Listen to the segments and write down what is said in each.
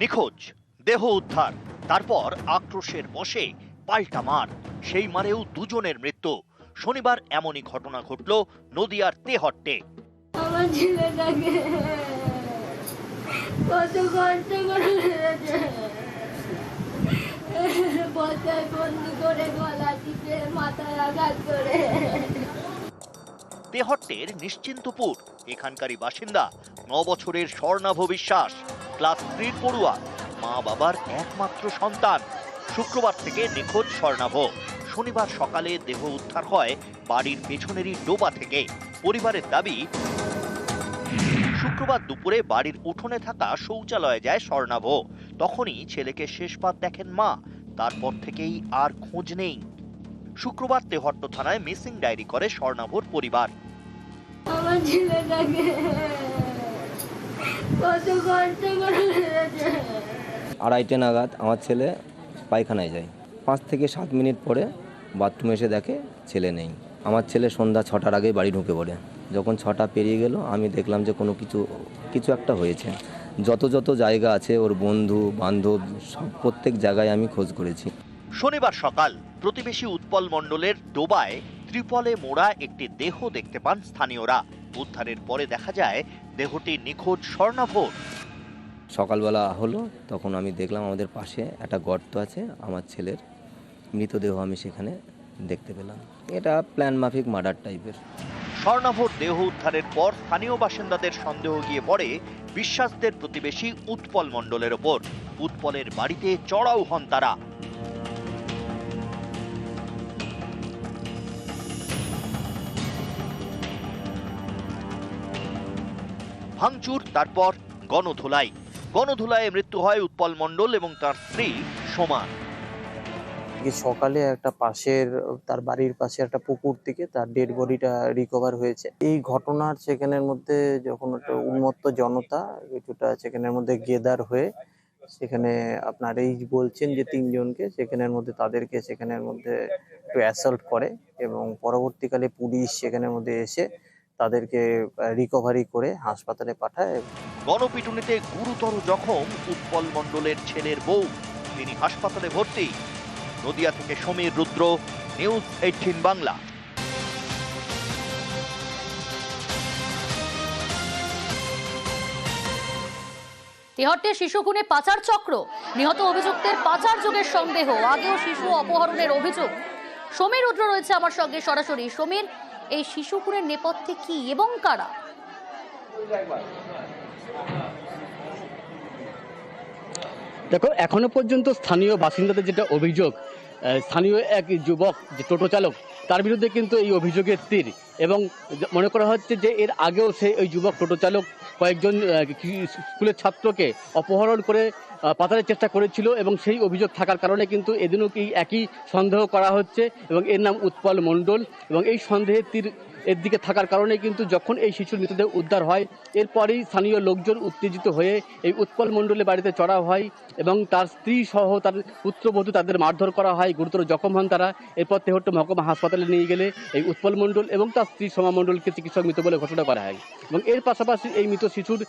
নিখোঁজ দেহ উদ্ধার তারপর আক্রোশের বশে পাল্টা মার সেই মারেও দুজনের মৃত্যু। শনিবার এমনই ঘটনা ঘটল নদিয়ার তেহট্টে। আমার কত কষ্ট করে বসায় বন্দি করে গলা টিপে মাথায় আঘাত করে। তেহট্টের নিশ্চিন্তপুর এখানকারই বাসিন্দা ন বছরের স্বর্ণাভ বিশ্বাস। ক্লাস থ্রির পড়ুয়া, মা বাবার একমাত্র সন্তান। শুক্রবার থেকে নিখোঁজ স্বর্ণাভ। শনিবার সকালে দেহ উদ্ধার হয় বাড়ির পেছনেরই ডোবা থেকে। পরিবারের দাবি, শুক্রবার দুপুরে বাড়ির উঠোনে থাকা শৌচালয়ে যায় স্বর্ণাভ। তখনই ছেলেকে শেষবার দেখেন মা, তারপর থেকেই আর খোঁজ নেই। শুক্রবার তেহট্ট থানায় মিসিং ডায়েরি করে স্বর্ণাভর পরিবার। আমার কত কষ্ট করে মেরেছে আড়াইটে নাগাদ আমার ছেলে পায়খানায় যায়। পাঁচ থেকে সাত মিনিট পরে বাথরুমে এসে দেখে ছেলে নেই। আমার ছেলে সন্ধ্যা ছটার আগেই বাড়ি ঢুকে পড়ে। যখন ছটা পেরিয়ে গেল আমি দেখলাম যে কোনো কিছু কিছু একটা হয়েছে। যত যত জায়গা আছে ওর বন্ধু বান্ধব সব প্রত্যেক জায়গায় আমি খোঁজ করেছি। শনিবার সকাল প্রতিবেশী উৎপল মণ্ডলের ডোবায় ত্রিপলে মোড়া একটি দেহ দেখতে পান স্থানীয়রা। উদ্ধারের পরে দেখা যায় দেহটি নিখোঁজ স্বর্ণাভোর। সকালবেলা হলো তখন আমি দেখলাম আমাদের পাশে একটা গর্ত আছে আমার ছেলের মৃতদেহ আমি সেখানে দেখতে পেলাম। এটা প্ল্যান মাফিক মার্ডার টাইপের। স্বর্ণাভোর দেহ উদ্ধারের পর স্থানীয় বাসিন্দাদের সন্দেহ গিয়ে পড়ে বিশ্বাসদের প্রতিবেশী উৎপল মণ্ডলের ওপর। উৎপলের বাড়িতে চড়াও হন তারা। ভাঙচুর, তারপর গণধোলাই। গণধোলায় মৃত্যু হয় উৎপল মণ্ডল এবং তার স্ত্রী সমান সকালে একটা পাশের, তার বাড়ির পাশে একটা পুকুর থেকে তার ডেড বডিটা রিকভার হয়েছে। এই ঘটনার সেখানের মধ্যে যখন একটা উন্মত্ত জনতা, কিছুটা সেখানের মধ্যে গেদার হয়ে সেখানে আপনার এই বলছেন যে তিনজনকে সেখানের মধ্যে তাদেরকে সেখানের মধ্যে একটু অ্যাসল্ট করে এবং পরবর্তীকালে পুলিশ সেখানের মধ্যে এসে তাদেরকে রিকভারি করে হাসপাতালে পাঠায়। গণপিটুনিতে গুরুতর জখম উৎপল মণ্ডলের ছেলের বউ। তিনি হাসপাতালে ভর্তি। নদিয়া থেকে সমীর রুদ্র নিউজ এইটিন বাংলা। তেহট্টে শিশু খুনে পাচার চক্র। নিহত অভিযুক্তের পাচার যোগের সন্দেহ। আগেও শিশু অপহরণের অভিযোগ। সমীর রুদ্র রয়েছে আমার সঙ্গে সরাসরি। সমীর এই শিশু খুনের নেপথ্যে কি এবং কারা? দেখো, এখনও পর্যন্ত স্থানীয় বাসিন্দাদের যেটা অভিযোগ স্থানীয় এক যুবক যে টোটো চালক, তার বিরুদ্ধে কিন্তু এই অভিযোগের তীর। এবং মনে করা হচ্ছে যে এর আগেও সেই ওই যুবক টোটো চালক কয়েকজন স্কুলের ছাত্রকে অপহরণ করে পাতারের চেষ্টা করেছিল এবং সেই অভিযোগ থাকার কারণে কিন্তু এদিনও কি একই সন্দেহ করা হচ্ছে এবং এর নাম উৎপল মণ্ডল এবং এই সন্দেহের তীর এর দিকে থাকার কারণে কিন্তু যখন এই শিশুর মৃতদেহ উদ্ধার হয়, এরপরেই স্থানীয় লোকজন উত্তেজিত হয়ে এই উৎপল মণ্ডলের বাড়িতে চড়া হয় এবং তার স্ত্রী সহ তার পুত্রবধূ তাদের মারধর করা হয়, গুরুতর জখম হন তারা। এরপর তেহট্ট মহকুমা হাসপাতালে নিয়ে গেলে এই উৎপল মণ্ডল এবং তার স্ত্রী সমামণ্ডলকে চিকিৎসক মৃত বলে ঘোষণা করা হয়। এবং এর পাশাপাশি এই মৃত শিশুর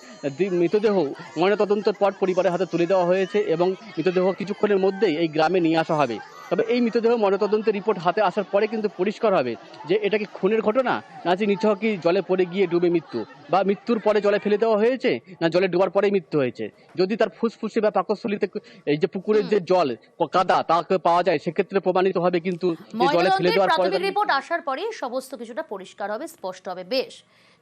মৃতদেহ ময়নাতদন্তের পর পরিবারের হাতে তুলে দেওয়া হয়েছে এবং মৃতদেহ কিছুক্ষণের মধ্যেই এই গ্রামে নিয়ে আসা হবে। তবে এই মৃতদেহ ময়নাতদন্তের রিপোর্ট হাতে আসার পরে কিন্তু পরিষ্কার হবে যে এটা কি খুনের ঘটনা না যে নিছক কি জলে পড়ে গিয়ে ডুবে মৃত্যু বা মৃত্যুর পরে জলে ফেলে দেওয়া হয়েছে না জলে ডোবার পরেই মৃত্যু হয়েছে। যদি তার ফুসফুসে বা পাকস্থলিতে এই যে পুকুরের যে জল কাদা তাকে পাওয়া যায় সেক্ষেত্রে প্রমাণিত হবে কিন্তু জলে ফেলে দেওয়ার পরে রিপোর্ট আসার পরেই সমস্ত কিছুটা পরিষ্কার হবে স্পষ্ট হবে। বেশ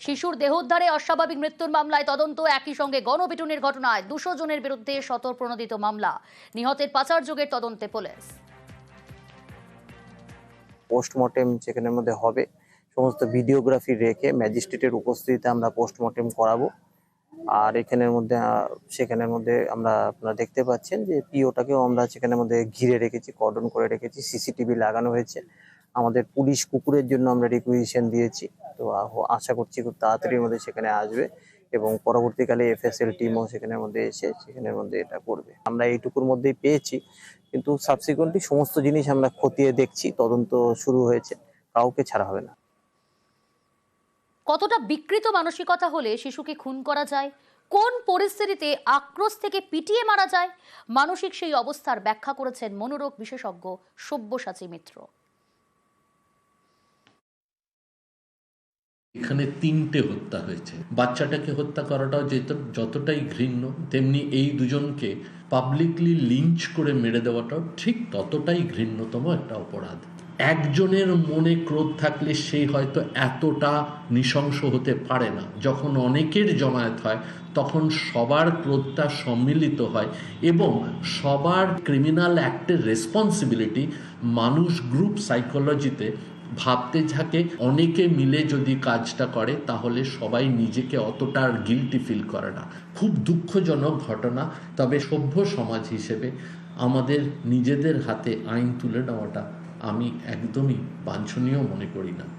শিশুর দেহ উদ্ধারে অস্বাভাবিক মৃত্যুর মামলায় তদন্ত একই সঙ্গে গণপিটুনির ঘটনায় দুশো জনের বিরুদ্ধে শতপ্রণোদিত মামলা। নিহতের পাচার যোগের তদন্তে পুলিশ। পোস্টমর্টেম সেখানের মধ্যে হবে। সমস্ত ভিডিওগ্রাফি রেখে ম্যাজিস্ট্রেটের উপস্থিতিতে আমরা পোস্টমর্টেম করাবো। আর এখানের মধ্যে, সেখানের মধ্যে আমরা আপনারা দেখতে পাচ্ছেন যে পিওটাকেও আমরা সেখানের মধ্যে ঘিরে রেখেছি কর্ডন করে রেখেছি সিসিটিভি লাগানো হয়েছে। আমাদের পুলিশ কুকুরের জন্য আমরা রিকুইজিশন দিয়েছি। তো আশা করছি খুব তাড়াতাড়ির মধ্যে সেখানে আসবে। এবং পরবর্তীকালে এফএসএল টিমও সেখানের মধ্যে এসে সেখানের মধ্যে এটা করবে। আমরা এইটুকুর মধ্যেই পেয়েছি, কিন্তু সাবসিকুয়েন্টলি সমস্ত জিনিস আমরা খতিয়ে দেখছি, তদন্ত শুরু হয়েছে, কাউকে ছাড়া হবে না। কতটা বিকৃত মানসিকতা হলে শিশুকে খুন করা যায়? কোন পরিস্থিতিতে আক্রোশ থেকে পিটিয়ে মারা যায়? মানসিক সেই অবস্থার ব্যাখ্যা করেছেন মনোরোগ বিশেষজ্ঞ সব্যসাচী মিত্র। এখানে তিনটে হত্যা হয়েছে। বাচ্চাটাকে হত্যা করাটাও যেত যতটাই ঘৃণ্য, তেমনি এই দুজনকে পাবলিকলি লিঞ্চ করে মেরে দেওয়াটাও ঠিক ততটাই ঘৃণ্যতম একটা অপরাধ। একজনের মনে ক্রোধ থাকলে সে হয়তো এতটা নৃশংস হতে পারে না। যখন অনেকের জমায়েত হয়, তখন সবার ক্রোধটা সম্মিলিত হয় এবং সবার ক্রিমিনাল অ্যাক্টের রেসপন্সিবিলিটি মানুষ গ্রুপ সাইকোলজিতে ভাবতে থাকে, অনেকে মিলে যদি কাজটা করে, তাহলে সবাই নিজেকে অতটা আর গিলটি ফিল করে না। খুব দুঃখজনক ঘটনা, তবে সভ্য সমাজ হিসেবে আমাদের নিজেদের হাতে আইন তুলে নেওয়াটা আমি একদমই বাঞ্ছনীয় মনে করি না।